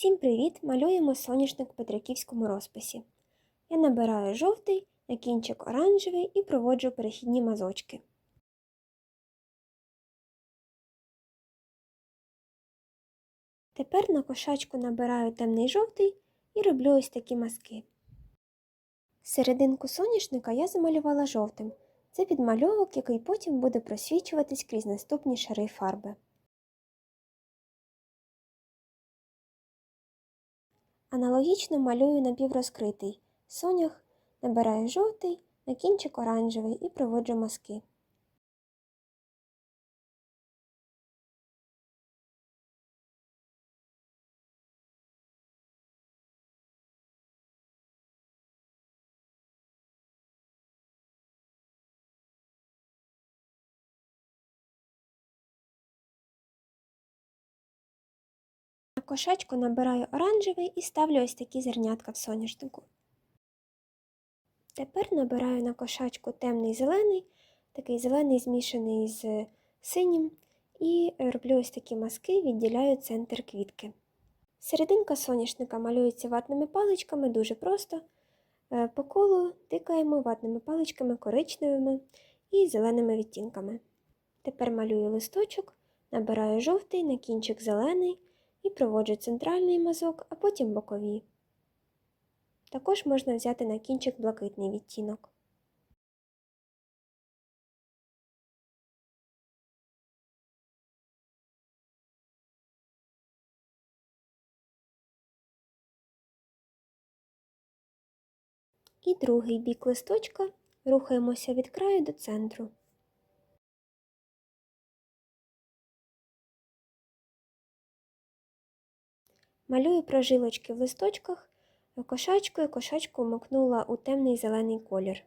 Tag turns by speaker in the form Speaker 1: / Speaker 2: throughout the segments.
Speaker 1: Всім привіт! Малюємо соняшник в петриківському розписі. Я набираю жовтий, на кінчик оранжевий і проводжу перехідні мазочки. Тепер на кошачку набираю темний жовтий і роблю ось такі мазки. Серединку соняшника я замалювала жовтим. Це підмальовок, який потім буде просвічуватись крізь наступні шари фарби. Аналогічно малюю напіврозкритий сонях, набираю жовтий, на кінчик оранжевий і проводжу мазки. На кошачку набираю оранжевий і ставлю ось такі зернятка в соняшнику. Тепер набираю на кошачку темний зелений, такий зелений змішаний з синім, і роблю ось такі мазки, відділяю центр квітки. Серединка соняшника малюється ватними паличками дуже просто. Е, по колу тикаємо ватними паличками коричневими і зеленими відтінками. Тепер малюю листочок, набираю жовтий на кінчик зелений і проводжу центральний мазок, а потім бокові. Також можна взяти на кінчик блакитний відтінок. І другий бік листочка рухаємося від краю до центру. Малюю прожилочки в листочках, кошачкою кошачку макнула у темний зелений колір.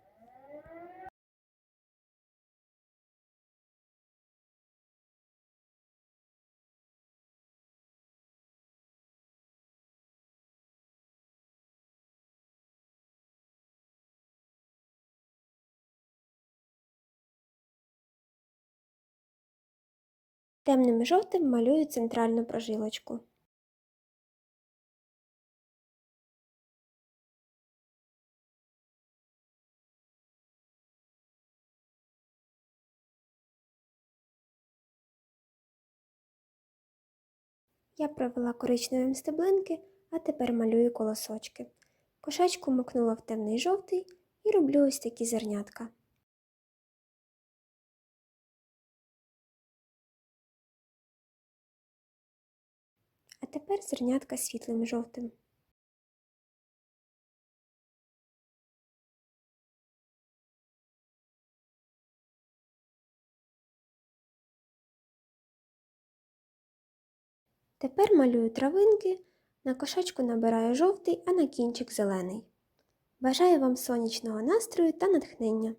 Speaker 1: Темним жовтим малюю центральну прожилочку. Я провела коричневим стеблинки, а тепер малюю колосочки. Кошачку макнула в темний жовтий і роблю ось такі зернятка. А тепер зернятка світлим жовтим. Тепер малюю травинки, на кошачку набираю жовтий, а на кінчик зелений. Бажаю вам сонячного настрою та натхнення!